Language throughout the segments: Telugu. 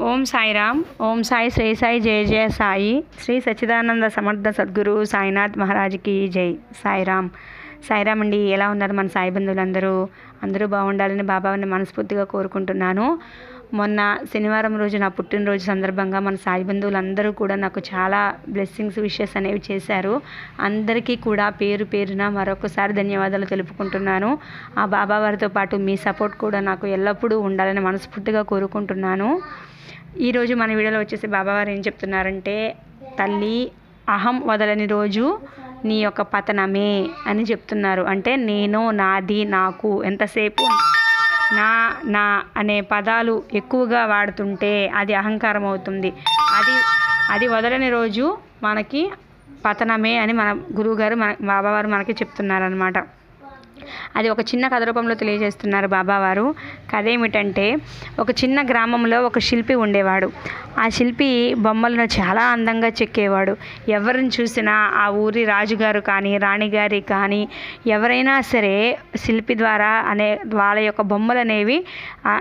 ఓం సాయిరామ్ ఓం సాయి శ్రీ సాయి జయ జయ సాయి. శ్రీ సచ్చిదానంద సమర్థ సద్గురు సాయినాథ్ మహారాజ్కి జై. సాయిరామ్. సాయిరామ్ అండి ఎలా ఉన్నారు మన సాయి బంధువులందరూ? అందరూ బాగుండాలని బాబాని మనస్ఫూర్తిగా కోరుకుంటున్నాను. మొన్న శనివారం రోజు నా పుట్టినరోజు సందర్భంగా మన సాయి బంధువులందరూ కూడా నాకు చాలా బ్లెస్సింగ్స్ విషెస్ అనేవి చేశారు. అందరికీ కూడా పేరు పేరున మరొకసారి ధన్యవాదాలు తెలుపుకుంటున్నాను. ఆ బాబా వారితో పాటు మీ సపోర్ట్ కూడా నాకు ఎల్లప్పుడూ ఉండాలని మనస్ఫూర్తిగా కోరుకుంటున్నాను. ఈరోజు మన వీడియోలో వచ్చేసి బాబావారు ఏం చెప్తున్నారంటే తల్లి అహం వదలని రోజు నీ యొక్క పతనమే అని చెప్తున్నారు. అంటే నేను నాది నాకు ఎంతసేపు నా నా అనే పదాలు ఎక్కువగా వాడుతుంటే అది అహంకారం అవుతుంది. అది అది వదలని రోజు మనకి పతనమే అని మన గురువుగారు మన బాబావారు మనకి చెప్తున్నారనమాట అది ఒక చిన్న కథ రూపంలో తెలియజేస్తున్నారు బాబావారు. కథ ఏమిటంటే ఒక చిన్న గ్రామంలో ఒక శిల్పి ఉండేవాడు. ఆ శిల్పి బొమ్మలను చాలా అందంగా చెక్కేవాడు. ఎవరిని చూసినా ఆ ఊరి రాజుగారు కానీ రాణిగారి కానీ ఎవరైనా సరే శిల్పి ద్వారా అనే వాళ్ళ యొక్క బొమ్మలు అనేవి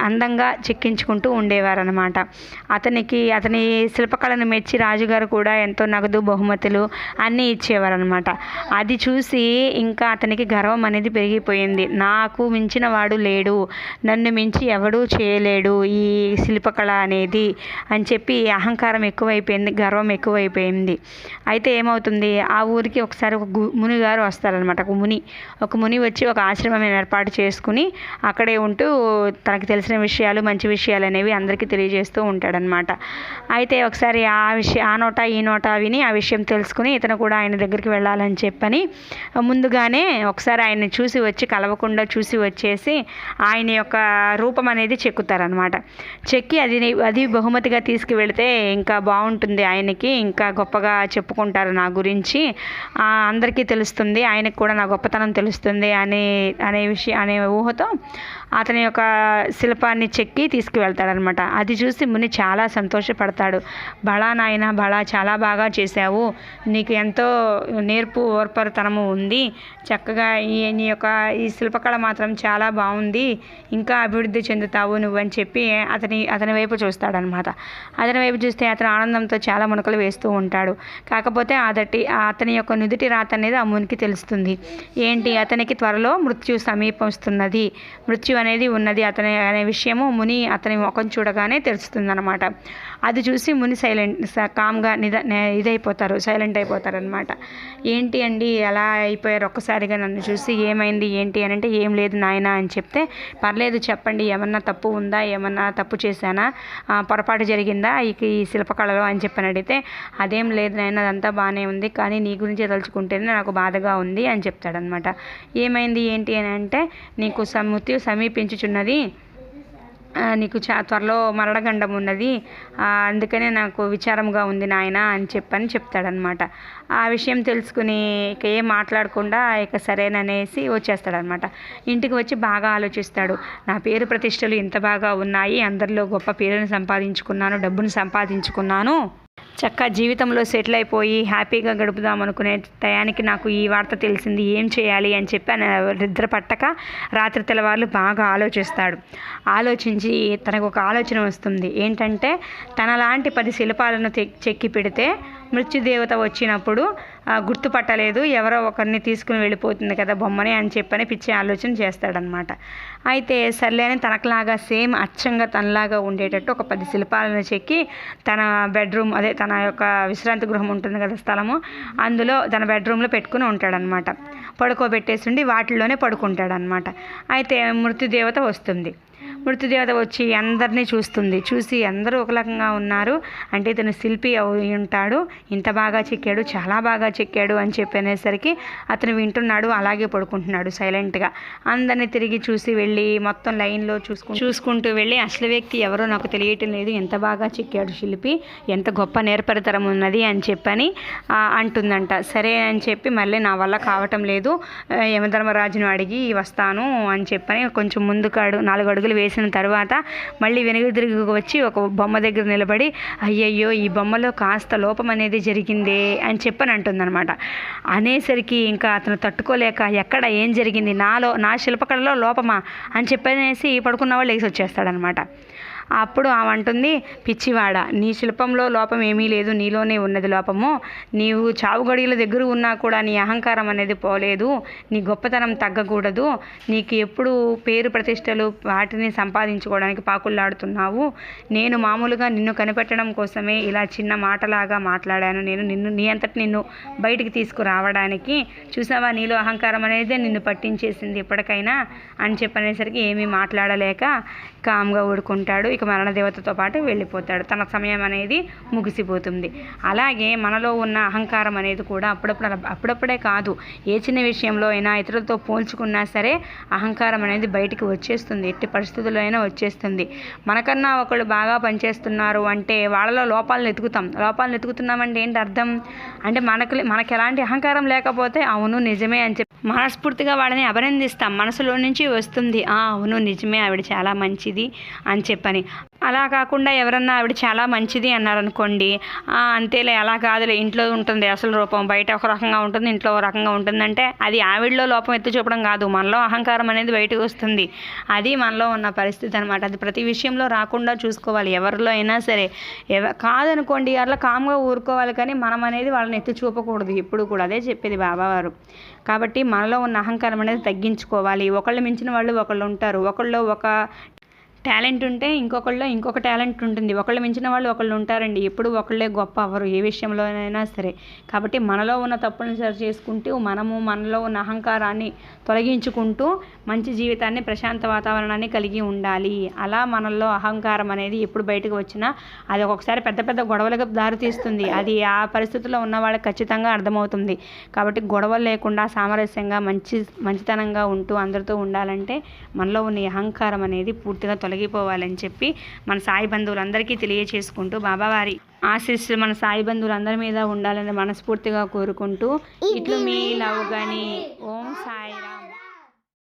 అందంగా చెక్కించుకుంటూ ఉండేవారు అనమాట అతనికి అతని శిల్పకళను మెచ్చి రాజుగారు కూడా ఎంతో నగదు బహుమతులు అన్నీ ఇచ్చేవారు అనమాట అది చూసి ఇంకా అతనికి గర్వం అనేది కరిగిపోయింది. నాకు మించిన వాడు లేడు. నన్ను మించి ఎవడూ చేయలేడు ఈ శిల్పకళ అనేది అని చెప్పి అహంకారం ఎక్కువైపోయింది గర్వం ఎక్కువైపోయింది. అయితే ఏమవుతుంది? ఆ ఊరికి ఒకసారి ఒక గు ముని గారు వస్తారనమాట ఒక ముని ఒక ముని వచ్చి ఒక ఆశ్రమం ఏర్పాటు చేసుకుని అక్కడే ఉంటూ తనకు తెలిసిన విషయాలు మంచి విషయాలు అనేవి అందరికీ తెలియజేస్తూ ఉంటాడనమాట అయితే ఒకసారి ఆ విషయం ఆ నోట ఈ నోట విని ఆ విషయం తెలుసుకుని ఇతను కూడా ఆయన దగ్గరికి వెళ్ళాలని చెప్పని ముందుగానే ఒకసారి ఆయన్ని చూసి వచ్చి కలవకుండా చూసి వచ్చేసి ఆయన యొక్క రూపం అనేది చెక్కుతారనమాట చెక్కి అది అది బహుమతిగా తీసుకువెళితే ఇంకా బాగుంటుంది ఆయనకి ఇంకా గొప్పగా చెప్పుకుంటారు నా గురించి. అందరికీ తెలుస్తుంది ఆయనకు కూడా నా గొప్పతనం తెలుస్తుంది అనే అనే విషయం అనే ఊహతో అతని యొక్క శిల్పాన్ని చెక్కి తీసుకువెళ్తాడనమాట. అది చూసి ముని చాలా సంతోషపడతాడు. బళా నాయన బళా చాలా బాగా చేశావు. నీకు ఎంతో నేర్పు ఓర్పరతనము ఉంది. చక్కగా ఈ నీ యొక్క ఈ శిల్పకళ మాత్రం చాలా బాగుంది. ఇంకా అభివృద్ధి చెందుతావు నువ్వని చెప్పి అతని అతని వైపు చూస్తాడనమాట. అతని వైపు చూస్తే అతను ఆనందంతో చాలా మునకలు వేస్తూ ఉంటాడు. కాకపోతే అదటి అతని యొక్క నుదుటి రాత అనేది ఆ మునికి తెలుస్తుంది. ఏంటి? అతనికి త్వరలో మృత్యు సమీపిస్తున్నది మృత్యు అనేది ఉన్నది అతని అనే విషయము ముని అతని ముఖం చూడగానే తెలుస్తుందన్నమాట. అది చూసి ముని సైలెంట్ కామ్గా నిద ఇదైపోతారు సైలెంట్ అయిపోతారు అనమాట ఏంటి అండి ఎలా అయిపోయారు ఒక్కసారిగా నన్ను చూసి ఏమైంది ఏంటి అని అంటే ఏం లేదు నాయన అని చెప్తే పర్లేదు చెప్పండి ఏమన్నా తప్పు ఉందా ఏమన్నా తప్పు చేశానా పొరపాటు జరిగిందా ఈ ఈ శిల్పకళలో అని చెప్పని అడిగితే అదేం లేదు నాయన అదంతా బాగానే ఉంది కానీ నీ గురించి తలుచుకుంటేనే నాకు బాధగా ఉంది అని చెప్తాడనమాట ఏమైంది ఏంటి అని అంటే నీకు స- మృత్యు పెంచుచున్నది. నీకు చా త్వరలో మరణగండం ఉన్నది. అందుకనే నాకు విచారంగా ఉంది నాయన అని చెప్పని చెప్తాడనమాట ఆ విషయం తెలుసుకుని ఇక ఏం మాట్లాడకుండా ఇక సరేననేసి వచ్చేస్తాడనమాట ఇంటికి వచ్చి బాగా ఆలోచిస్తాడు. నా పేరు ప్రతిష్టలు ఇంత బాగా ఉన్నాయి. అందరిలో గొప్ప పేరుని సంపాదించుకున్నాను డబ్బును సంపాదించుకున్నాను. చక్క జీవితంలో సెటిల్ అయిపోయి హ్యాపీగా గడుపుదాం అనుకునే టయానికి నాకు ఈ వార్త తెలిసింది. ఏం చేయాలి అని చెప్పి ఆయన నిద్ర పట్టక రాత్రి తెల్లవారులు బాగా ఆలోచిస్తాడు. ఆలోచించి తనకు ఒక ఆలోచన వస్తుంది. ఏంటంటే తనలాంటి పది శిల్పాలను చెక్కి పెడితే మృత్యుదేవత వచ్చినప్పుడు గుర్తుపట్టలేదు. ఎవరో ఒకరిని తీసుకుని వెళ్ళిపోతుంది కదా బొమ్మని అని చెప్పని పిచ్చి ఆలోచన చేస్తాడనమాట అయితే సర్లే అని తనకులాగా సేమ్ అచ్చంగా తనలాగా ఉండేటట్టు ఒక పది శిల్పాలను చెక్కి తన బెడ్రూమ్ అదే తన యొక్క విశ్రాంతి గృహం ఉంటుంది కదా స్థలము అందులో తన బెడ్రూమ్లో పెట్టుకుని ఉంటాడనమాట పడుకోబెట్టేసి ఉండి వాటిల్లోనే పడుకుంటాడనమాట అయితే మృత్యుదేవత వస్తుంది. మృత్యుదేవత వచ్చి అందరినీ చూస్తుంది. చూసి అందరూ ఒక రకంగా ఉన్నారు. అంటే ఇతను శిల్పి అయి ఉంటాడు. ఇంత బాగా చెక్కాడు చాలా బాగా చెక్కాడు అని చెప్పి అనేసరికి అతను వింటున్నాడు అలాగే పడుకుంటున్నాడు సైలెంట్గా. అందరినీ తిరిగి చూసి వెళ్ళి మొత్తం లైన్లో చూసుకు చూసుకుంటూ వెళ్ళి అసలు వ్యక్తి ఎవరో నాకు తెలియటం లేదు. ఎంత బాగా చెక్కాడు శిల్పి ఎంత గొప్ప నేర్పరితరం ఉన్నది అని చెప్పని అంటుందంట. సరే అని చెప్పి మళ్ళీ నా వల్ల కావటం లేదు. యమధర్మరాజును అడిగి వస్తాను అని చెప్పని కొంచెం ముందుకు అడు నాలుగు అడుగులు వేసి వేసిన తర్వాత మళ్ళీ వెనుక తిరిగి వచ్చి ఒక బొమ్మ దగ్గర నిలబడి అయ్యయ్యో ఈ బొమ్మలో కాస్త లోపం అనేది జరిగిందే అని చెప్పని అంటుందన్నమాట. అనేసరికి ఇంకా అతను తట్టుకోలేక ఎక్కడ ఏం జరిగింది? నాలో నా శిల్పకళలో లోపమా? అని చెప్పనేసి పడుకున్న వాళ్ళు వేసి వచ్చేస్తాడనమాట అప్పుడు ఆమె అంటుంది పిచ్చివాడ నీ శిల్పంలో లోపం ఏమీ లేదు నీలోనే ఉన్నది లోపము. నీవు చావు గడియల దగ్గర ఉన్నా కూడా నీ అహంకారం అనేది పోలేదు నీ గొప్పతనం తగ్గకూడదు. నీకు ఎప్పుడు పేరు ప్రతిష్టలు వాటిని సంపాదించుకోవడానికి పాకులాడుతున్నావు నేను మామూలుగా నిన్ను కనిపెట్టడం కోసమే ఇలా చిన్న మాటలాగా మాట్లాడాను. నేను నిన్ను నీ అంతటి నిన్ను బయటికి తీసుకురావడానికి చూసావా నీలో అహంకారం అనేది నిన్ను పట్టించేసింది ఎప్పటికైనా అని చెప్పనేసరికి ఏమీ మాట్లాడలేక కామ్గా ఊడుకుంటాడు ఇక మరణ దేవతతో పాటు వెళ్ళిపోతాడు. తన సమయం అనేది ముగిసిపోతుంది. అలాగే మనలో ఉన్న అహంకారం అనేది కూడా అప్పుడప్పుడు అప్పుడప్పుడే కాదు. ఏ చిన్న విషయంలో అయినా ఇతరులతో పోల్చుకున్నా సరే అహంకారం అనేది బయటికి వచ్చేస్తుంది. ఎట్టి పరిస్థితుల్లో అయినా వచ్చేస్తుంది. మనకన్నా ఒకళ్ళు బాగా పనిచేస్తున్నారు అంటే వాళ్ళలో లోపాలను ఎతుకుతాం. లోపాలను ఎతుకుతున్నామంటే ఏంటి అర్థం? అంటే మనకు మనకు ఎలాంటి అహంకారం లేకపోతే అవును నిజమే అని చెప్పి మనస్ఫూర్తిగా వాళ్ళని అభినందిస్తాం. మనసులో నుంచి వస్తుంది "ఆ, అవును నిజమే ఆవిడ చాలా మంచిది అని చెప్పని. అలా కాకుండా ఎవరన్నా ఆవిడ చాలా మంచిది అన్నారనుకోండి అంతేలే అలా కాదులే ఇంట్లో ఉంటుంది అసలు రూపం బయట ఒక రకంగా ఉంటుంది ఇంట్లో ఒక రకంగా ఉంటుందంటే అది ఆవిడలో లోపం ఎత్తి చూపడం కాదు మనలో అహంకారం అనేది బయటకు వస్తుంది. అది మనలో ఉన్న పరిస్థితి అనమాట అది ప్రతి విషయంలో రాకుండా చూసుకోవాలి ఎవరిలో అయినా సరే. ఎవ కాదనుకోండి అట్లా కామ్గా ఊరుకోవాలి కానీ మనం అనేది వాళ్ళని ఎత్తి చూపకూడదు ఎప్పుడు కూడా. అదే చెప్పేది బాబావారు. కాబట్టి మనలో ఉన్న అహంకారం అనేది తగ్గించుకోవాలి. ఒకళ్ళు మించిన వాళ్ళు ఒకళ్ళు ఉంటారు. ఒకళ్ళు ఒక టాలెంట్ ఉంటే ఇంకొకళ్ళు ఇంకొక టాలెంట్ ఉంటుంది. ఒకళ్ళు మించిన వాళ్ళు ఒకళ్ళు ఉంటారండి. ఎప్పుడు ఒకళ్ళే గొప్ప అవ్వరు. ఏ విషయంలోనైనా సరే. కాబట్టి మనలో ఉన్న తప్పులను సరి చేసుకుంటూ మనము మనలో ఉన్న అహంకారాన్ని తొలగించుకుంటూ మంచి జీవితాన్ని ప్రశాంత వాతావరణాన్ని కలిగి ఉండాలి. అలా మనలో అహంకారం అనేది ఎప్పుడు బయటకు వచ్చినా అది ఒక్కొక్కసారి పెద్ద పెద్ద గొడవలకు దారితీస్తుంది అది ఆ పరిస్థితుల్లో ఉన్న వాళ్ళకి ఖచ్చితంగా అర్థమవుతుంది. కాబట్టి గొడవలు లేకుండా సామరస్యంగా మంచి మంచితనంగా ఉంటూ అందరితో ఉండాలంటే మనలో ఉన్న అహంకారం అనేది పూర్తిగా తొలగిపోవాలని చెప్పి మన సాయి బంధువులందరికీ తెలియచేసుకుంటూ బాబావారి ఆశీస్సులు మన సాయి బంధువులందరి మీద ఉండాలని మనస్ఫూర్తిగా కోరుకుంటూ ఇట్లు మీ లవ్ గని ఓం సాయిరామ్.